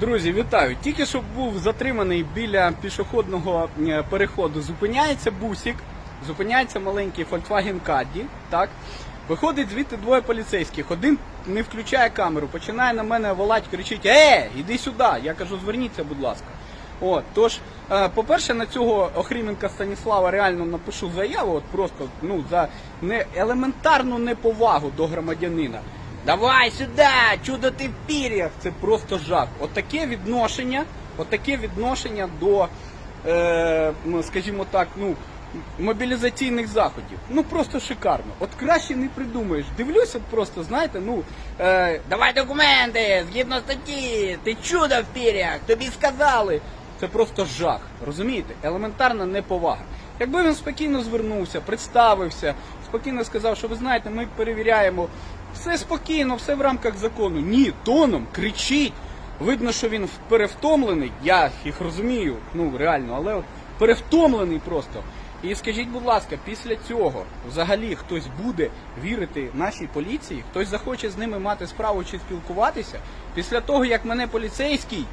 Друзі, вітаю! Тільки що був затриманий біля пішохідного е, переходу. Зупиняється бусик, зупиняється маленький Volkswagen Caddy, так? Виходить звідти двоє поліцейських. Один не включає камеру, починає на мене волать, кричить: Е, іди сюди! Я кажу, зверніться, будь ласка. От, тож, е, по-перше, на цього Охріменка Станіслава реально напишу заяву, от просто ну, за не, елементарну неповагу до громадянина. Давай сюди, чудо ти в пір'ях. Це просто жах. Отаке відношення, отаке відношення до, е, ну, скажімо так, ну, мобілізаційних заходів. Ну просто шикарно. От краще не придумаєш. Дивлюся просто, знаєте, ну е, давай документи, згідно статті, ти чудо в пір'ях, тобі сказали. Це просто жах. Розумієте? Елементарна неповага. Якби він спокійно звернувся, представився, спокійно сказав, що ви знаєте, ми перевіряємо. Все спокійно, все в рамках закону. Ні, тоном кричить. Видно, що він перевтомлений. Я їх розумію, ну реально, але перевтомлений просто. І скажіть, будь ласка, після цього взагалі хтось буде вірити нашій поліції, хтось захоче з ними мати справу чи спілкуватися. Після того, як мене поліцейський,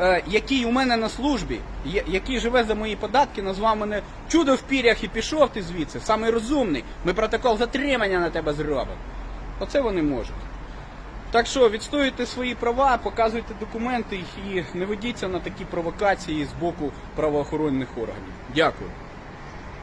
е, який у мене на службі, я- який живе за мої податки, назвав мене чудо в пір'ях і пішов ти звідси, самий розумний. Ми протокол затримання на тебе зробимо. Оце вони можуть. Так що відстоюйте свої права, показуйте документи і не ведіться на такі провокації з боку правоохоронних органів. Дякую.